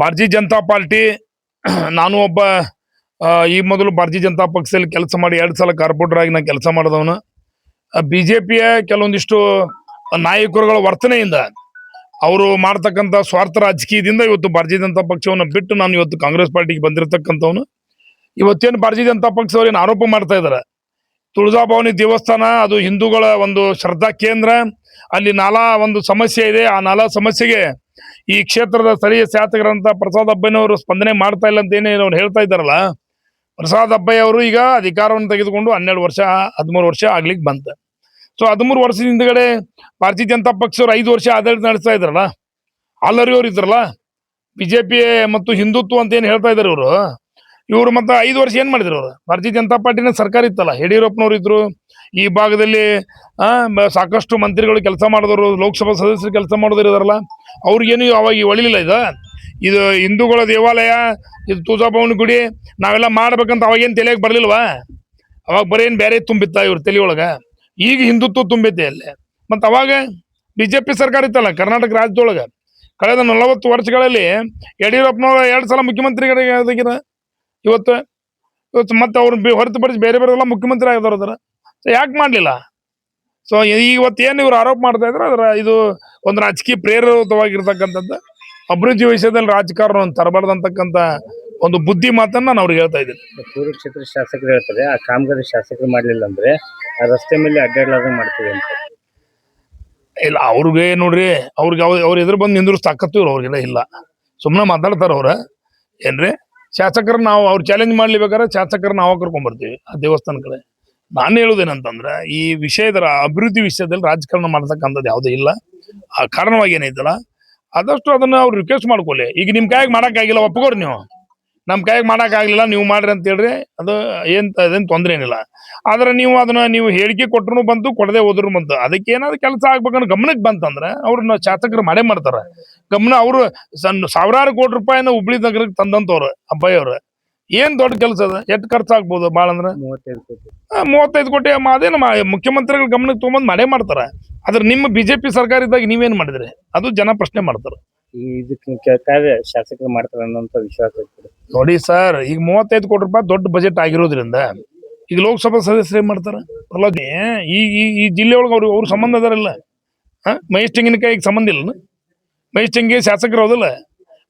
ಭಾರತೀಯ ಜನತಾ ಪಾರ್ಟಿ, ನಾನು ಒಬ್ಬ ಈ ಮೊದಲು ಭಾರತೀಯ ಜನತಾ ಪಕ್ಷದಲ್ಲಿ ಕೆಲಸ ಮಾಡಿ ಎರಡು ಸಲ ಕಾರ್ಪೊರೇಟರ್ ಆಗಿ ನಾನು ಕೆಲಸ ಮಾಡಿದವನು. ಬಿಜೆಪಿಯ ಕೆಲವೊಂದಿಷ್ಟು ನಾಯಕರುಗಳ ವರ್ತನೆಯಿಂದ ಅವರು ಮಾಡ್ತಕ್ಕಂಥ ಸ್ವಾರ್ಥ ರಾಜಕೀಯದಿಂದ ಇವತ್ತು ಭಾರತೀಯ ಜನತಾ ಪಕ್ಷವನ್ನು ಬಿಟ್ಟು ನಾನು ಇವತ್ತು ಕಾಂಗ್ರೆಸ್ ಪಾರ್ಟಿಗೆ ಬಂದಿರತಕ್ಕಂಥವನು. ಇವತ್ತೇನು ಭಾರತೀಯ ಜನತಾ ಪಕ್ಷದವ್ರೇನು ಆರೋಪ ಮಾಡ್ತಾ ಇದ್ದಾರೆ? ತುಳಜಾಭವಾನಿ ದೇವಸ್ಥಾನ, ಅದು ಹಿಂದೂಗಳ ಒಂದು ಶ್ರದ್ಧಾ ಕೇಂದ್ರ, ಅಲ್ಲಿ ನಾಲಾ ಒಂದು ಸಮಸ್ಯೆ ಇದೆ. ಆ ನಾಲಾ ಸಮಸ್ಯೆಗೆ ಈ ಕ್ಷೇತ್ರದ ಸ್ಥಳೀಯ ಶಾಸಕರಂತ ಪ್ರಸಾದ್ ಅಬ್ಬಯ್ಯನವರು ಸ್ಪಂದನೆ ಮಾಡ್ತಾ ಇಲ್ಲ ಅಂತ ಏನೇ ಅವ್ರು ಹೇಳ್ತಾ ಇದ್ದಾರಲ್ಲ, ಪ್ರಸಾದ್ ಅಬ್ಬಯ್ಯ ಅವರು ಈಗ ಅಧಿಕಾರವನ್ನು ತೆಗೆದುಕೊಂಡು ಹನ್ನೆರಡು ವರ್ಷ, ಹದಿಮೂರು ವರ್ಷ ಆಗ್ಲಿಕ್ಕೆ ಬಂತ. ಸೊ ಹದಿಮೂರು ವರ್ಷದ ಹಿಂದ್ಗಡೆ ಭಾರತೀಯ ಜನತಾ ಪಕ್ಷವ್ರು ಐದು ವರ್ಷ ಆಡಳಿತ ನಡೆಸ್ತಾ ಇದ್ರಲ್ಲ ಆಲ್ಲರಿ ಅವ್ರು ಇದ್ರಲ್ಲ ಬಿಜೆಪಿ ಮತ್ತು ಹಿಂದುತ್ವ ಅಂತ ಏನ್ ಹೇಳ್ತಾ ಇದಾರೆ ಇವರು? ಇವರು ಮತ್ತೆ ಐದು ವರ್ಷ ಏನ್ ಮಾಡಿದ್ರು ಅವರು? ಭಾರತೀಯ ಜನತಾ ಪಾರ್ಟಿನ ಸರ್ಕಾರ ಇತ್ತಲ್ಲ, ಯಡಿಯೂರಪ್ಪನವ್ರು ಇದ್ರು, ಈ ಭಾಗದಲ್ಲಿ ಸಾಕಷ್ಟು ಮಂತ್ರಿಗಳು ಕೆಲಸ ಮಾಡಿದವರು, ಲೋಕಸಭಾ ಸದಸ್ಯರು ಕೆಲಸ ಮಾಡೋದ್ರು ಇದಾರಲ್ಲ, ಅವ್ರಿಗೇನು ಅವಾಗ ಒಳಿಲಿಲ್ಲ ಇದು? ಇದು ಹಿಂದೂಗಳ ದೇವಾಲಯ, ಇದು ತುಳಜಾಭವನ ಗುಡಿ, ನಾವೆಲ್ಲ ಮಾಡ್ಬೇಕಂತ ಅವಾಗೇನು ತಲೆಯಾಗ ಬರ್ಲಿಲ್ವಾ? ಅವಾಗ ಬರೇನ್ ಬೇರೆ ತುಂಬಿತ್ತ ಇವ್ರ ತಲೆಯೊಳಗೆ ಈಗ ಹಿಂದುತ್ವ ತುಂಬಿದ್ದೆ ಅಲ್ಲಿ. ಮತ್ತು ಅವಾಗ ಬಿಜೆಪಿ ಸರ್ಕಾರ ಇತ್ತಲ್ಲ, ಕರ್ನಾಟಕ ರಾಜ್ಯದೊಳಗೆ. ಕಳೆದ ನಲವತ್ತು ವರ್ಷಗಳಲ್ಲಿ ಯಡಿಯೂರಪ್ಪನವ್ರ ಎರಡು ಸಲ ಮುಖ್ಯಮಂತ್ರಿಗಳಾಗಿರ ಇವತ್ತು ಇವತ್ತು ಮತ್ತೆ ಅವ್ರು ಬಿ- ಹೊರತುಪಡಿಸಿ ಬೇರೆ ಬೇರೆ ಎಲ್ಲ ಮುಖ್ಯಮಂತ್ರಿ ಆಗಿದ್ದಾರೆ ಅದರ. ಸೊ ಯಾಕೆ ಮಾಡಲಿಲ್ಲ? ಸೊ ಏನು ಇವ್ರು ಆರೋಪ ಮಾಡ್ತಾ ಇದ್ರೆ ಅದರ ಇದು ಒಂದು ರಾಜಕೀಯ ಪ್ರೇರಿತವಾಗಿರ್ತಕ್ಕಂಥದ್ದು ಅಭಿವೃದ್ಧಿ ವಿಷಯದಲ್ಲಿ ರಾಜಕಾರಣ ತರಬಾರ್ದಂತಕ್ಕಂಥ ಒಂದು ಬುದ್ಧಿ ಮಾತನ್ನ ನಾನು ಅವ್ರಿಗೆ ಹೇಳ್ತಾ ಇದ್ದೀನಿ. ಪೂರ್ವ ಕ್ಷೇತ್ರ ಶಾಸಕರು ಹೇಳ್ತಾರೆ ಆ ಕಾಮಗಾರಿ ಶಾಸಕರು ಮಾಡಲಿಲ್ಲ ಅಂದ್ರೆ ಆ ರಸ್ತೆ ಮೇಲೆ ಅಡ್ಡಾಡ್ಲಾರ್ದಂಗ್ ಮಾಡ್ತೀವಿ ಅಂತ. ಇಲ್ಲ ಅವ್ರಿಗೆ ನೋಡ್ರಿ ಅವ್ರಿಗೆ ಅವ್ರ ಅವ್ರ ಎದುರು ಬಂದು ನಿಂದ್ರು ತಾಕತ್ತು ಇವ್ರು ಅವ್ರಿಗೆಲ್ಲ ಇಲ್ಲ. ಸುಮ್ಮನೆ ಮಾತಾಡ್ತಾರ ಅವ್ರ. ಏನ್ರಿ? ಶಾಸಕರ ನಾವು ಅವ್ರು ಚಾಲೆಂಜ್ ಮಾಡ್ಲಿಬೇಕಾದ್ರೆ ಶಾಸಕರ ನಾವು ಕರ್ಕೊಂಡ್ಬರ್ತೀವಿ ಆ ದೇವಸ್ಥಾನ ಕಡೆ. ನಾನು ಹೇಳುದೇನಂತಂದ್ರೆ ಈ ವಿಷಯದ ಅಭಿವೃದ್ಧಿ ವಿಷಯದಲ್ಲಿ ರಾಜಕಾರಣ ಮಾಡ್ತಕ್ಕಂಥದ್ದು ಯಾವುದೂ ಇಲ್ಲ. ಆ ಕಾರಣವಾಗಿ ಏನೈತಲ್ಲ, ಆದಷ್ಟು ಅದನ್ನ ಅವ್ರು ರಿಕ್ವೆಸ್ಟ್ ಮಾಡ್ಕೊಳ್ಳಿ. ಈಗ ನಿಮ್ ಕೈಯಾಗ ಮಾಡೋಕ್ಕಾಗಿಲ್ಲ ಒಪ್ಕೋರಿ ನೀವು. ನಮ್ಮ ಕೈಯಾಗ ಮಾಡೋಕ್ಕಾಗಲಿಲ್ಲ ನೀವು ಮಾಡ್ರಿ ಅಂತ ಹೇಳ್ರಿ, ಅದು ಏನು, ಅದೇನ್ ತೊಂದ್ರೆ ಏನಿಲ್ಲ. ಆದ್ರೆ ನೀವು ಅದನ್ನ ನೀವು ಹೇಳಿಕೆ ಕೊಟ್ಟರು ಬಂತು, ಕೊಡದೆ ಹೋದ್ರು ಬಂತು. ಅದಕ್ಕೆ ಏನಾದ್ರು ಕೆಲಸ ಆಗ್ಬೇಕನ್ನೋ ಗಮನಕ್ಕೆ ಬಂತಂದ್ರೆ, ಅವ್ರನ್ನ ಶಾಸಕರು ಮಾಡೇ ಮಾಡ್ತಾರ. ಗಮನ ಅವರು ಸಣ್ಣ ಸಾವಿರಾರು ಕೋಟಿ ರೂಪಾಯಿನ ಹುಬ್ಳಿ ನಗರಕ್ಕೆ ತಂದಂತವ್ರು ಅಬ್ಬಾಯಿ ಅವ್ರ ಏನ್ ದೊಡ್ಡ ಕೆಲಸ ಅದ? ಎಷ್ಟು ಖರ್ಚಾಗ್ಬೋದು ಭಾಳ ಅಂದ್ರೆ? ಮೂವತ್ತೈದು ಕೋಟಿ. ಅದೇನು ಮುಖ್ಯಮಂತ್ರಿಗಳ ಗಮನಕ್ಕೆ ತೊಗೊಂಬಂದು ಮಾಡೇ ಮಾಡ್ತಾರ. ಆದ್ರೆ ನಿಮ್ಮ ಬಿಜೆಪಿ ಸರ್ಕಾರ ಇದ್ದಾಗ ನೀವೇನ್ ಮಾಡಿದ್ರಿ? ಅದು ಜನ ಪ್ರಶ್ನೆ ಮಾಡ್ತಾರ. ಈ ಇದಕ್ಕೆ ಕಾರ್ಯ ಶಾಸಕರು ಮಾಡ್ತಾರೆ ಅನ್ನೋಂಥ ವಿಶ್ವಾಸ ನೋಡಿ ಸರ್ ಈಗ ಮೂವತ್ತೈದು ಕೋಟಿ ರೂಪಾಯಿ ದೊಡ್ಡ ಬಜೆಟ್ ಆಗಿರೋದ್ರಿಂದ ಈಗ ಲೋಕಸಭಾ ಸದಸ್ಯರು ಏನ್ ಮಾಡ್ತಾರ? ಈ ಈ ಈ ಜಿಲ್ಲೆ ಒಳಗೆ ಅವ್ರು ಅವ್ರ ಸಂಬಂಧ ಅದಾರಲ್ಲ. ಹಾ ಮಹೇಶ್ ತೆಂಗಿನಕಾಯಿಗೆ ಸಂಬಂಧ ಇಲ್ಲ ತೆಂಗಿ ಶಾಸಕರು ಹೌದಲ್ಲ?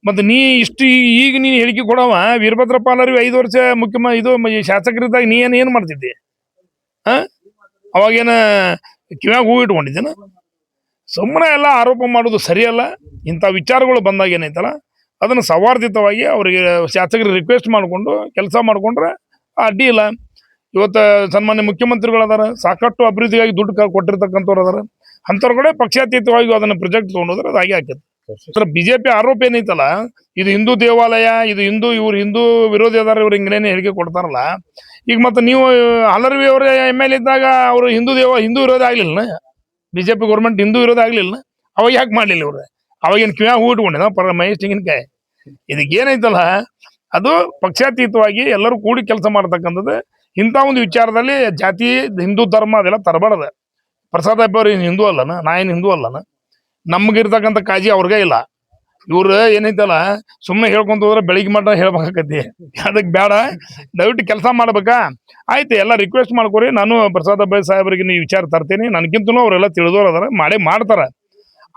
ಮತ್ತೆ ನೀ ಇಷ್ಟು ಈಗ ನೀನು ಹೇಳಿಕೆ ಕೊಡವ, ವೀರಭದ್ರ ಪಾಲರಿ ಐದು ವರ್ಷ ಮುಖ್ಯಮ ಇದು ಶಾಸಕರಿದ್ದಾಗ ನೀ ಏನ್ ಏನ್ ಮಾಡ್ತಿದ್ದೆ? ಹಾಂ? ಅವಾಗೇನ ಕಿವ್ಯಾಗ ಹೂ ಇಟ್ಕೊಂಡಿದ್ದೇನ? ಸುಮ್ಮನೆ ಎಲ್ಲ ಆರೋಪ ಮಾಡೋದು ಸರಿಯಲ್ಲ, ಇಂಥ ವಿಚಾರಗಳು ಬಂದಾಗ ಏನೈತಲ್ಲ, ಅದನ್ನು ಸೌಹಾರ್ದಿತವಾಗಿ ಅವರಿಗೆ ಶಾಸಕರಿಗೆ ರಿಕ್ವೆಸ್ಟ್ ಮಾಡಿಕೊಂಡು, ಕೆಲಸ ಮಾಡಿಕೊಂಡ್ರೆ ಅಡ್ಡಿ ಇಲ್ಲ. ಇವತ್ತು ಸನ್ಮಾನ್ಯ ಮುಖ್ಯಮಂತ್ರಿಗಳು ಅದಾರ ಸಾಕಷ್ಟು ಅಭಿವೃದ್ಧಿಗಾಗಿ ದುಡ್ಡು ಕೊಟ್ಟಿರ್ತಕ್ಕಂಥವ್ರು ಅದಾರ. ಅಂಥವ್ರ ಕಡೆ ಪಕ್ಷಾತೀತವಾಗಿ ಅದನ್ನ ಪ್ರೊಜೆಕ್ಟ್ ತೊಗೊಂಡೋದ್ರೆ ಅದು ಹಾಗೆ ಬಿಜೆಪಿ ಆರೋಪ ಏನೈತಲ್ಲ, ಇದು ಹಿಂದೂ ದೇವಾಲಯ, ಇದು ಹಿಂದೂ, ಇವ್ರು ಹಿಂದೂ ವಿರೋಧಿ ಅದಾರ, ಇವ್ರು ಹಿಂಗೇನೆ ಹೇಳಿಕೆ ಕೊಡ್ತಾರಲ್ಲ. ಈಗ ಮತ್ತೆ ನೀವು ಹಲರ್ವಿ ಅವರ ಎಂ ಎಲ್ ಇದ್ದಾಗ ಅವರು ಹಿಂದೂ ದೇವ, ಹಿಂದೂ ವಿರೋಧ ಆಗ್ಲಿಲ್ಲ ಬಿಜೆಪಿ ಗೌರ್ಮೆಂಟ್ ಹಿಂದೂ ವಿರೋಧ ಆಗ್ಲಿಲ್ಲ ಅವಾಗ ಯಾಕೆ ಮಾಡ್ಲಿಲ್ಲ ಇವ್ರು? ಅವಾಗೇನು ಕಿವ್ಯಾಗ ಹೂ ಇಟ್ಕೊಂಡಿದ್ದ ಪರ ಮಹೇಶ್ ತೆಂಗಿನಕಾಯಿ. ಇದಕ್ಕೆ ಏನೈತಲ್ಲ, ಅದು ಪಕ್ಷಾತೀತವಾಗಿ ಎಲ್ಲರೂ ಕೂಡಿ ಕೆಲಸ ಮಾಡ್ತಕ್ಕಂಥದ್ದು, ಇಂಥ ಒಂದು ವಿಚಾರದಲ್ಲಿ ಜಾತಿ, ಹಿಂದೂ ಧರ್ಮ ಅದೆಲ್ಲ ತರಬಾರ್ದು. ಪ್ರಸಾದ್ ಹಬ್ಬ ಅವ್ರು ಹಿಂದೂ ಅಲ್ಲನ? ನಾ ಏನು ಹಿಂದೂ ಅಲ್ಲನ? ನಮ್ಗಿರ್ತಕ್ಕಂಥ ಕಾಳಜಿ ಅವ್ರಿಗೆ ಇಲ್ಲ. ಇವ್ರು ಏನೈತಲ್ಲ ಸುಮ್ಮನೆ ಹೇಳ್ಕೊಂತ ಹೋದ್ರೆ ಬೆಳಿಗ್ಗೆ ಮಟ್ಟ ಹೇಳ್ಬೇಕಾಕತಿ ಅದಕ್ಕೆ ಬೇಡ ದಯವಿಟ್ಟು ಕೆಲಸ ಮಾಡ್ಬೇಕಾ? ಆಯ್ತು, ಎಲ್ಲ ರಿಕ್ವೆಸ್ಟ್ ಮಾಡ್ಕೊರಿ. ನಾನು ಪ್ರಸಾದ್ ಅಬ್ಬಾಯಿ ಸಾಹೇಬರಿಗೆ ನೀವು ವಿಚಾರ ತರ್ತೀನಿ. ನನಗಿಂತಲೂ ಅವರೆಲ್ಲ ತಿಳಿದವ್ರು ಅದರ, ಮಾಡೇ ಮಾಡ್ತಾರ.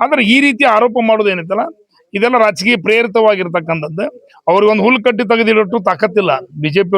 ಆದ್ರೆ ಈ ರೀತಿ ಆರೋಪ ಮಾಡೋದು ಏನೈತಲ್ಲ, ಇದೆಲ್ಲ ರಾಜಕೀಯ ಪ್ರೇರಿತವಾಗಿರ್ತಕ್ಕಂಥದ್ದು. ಅವ್ರಿಗೊಂದು ಹುಲ್ ಕಟ್ಟಿ ತೆಗೆದಿಟ್ಟು ತಾಕತ್ತಿಲ್ಲ. ಬಿಜೆಪಿ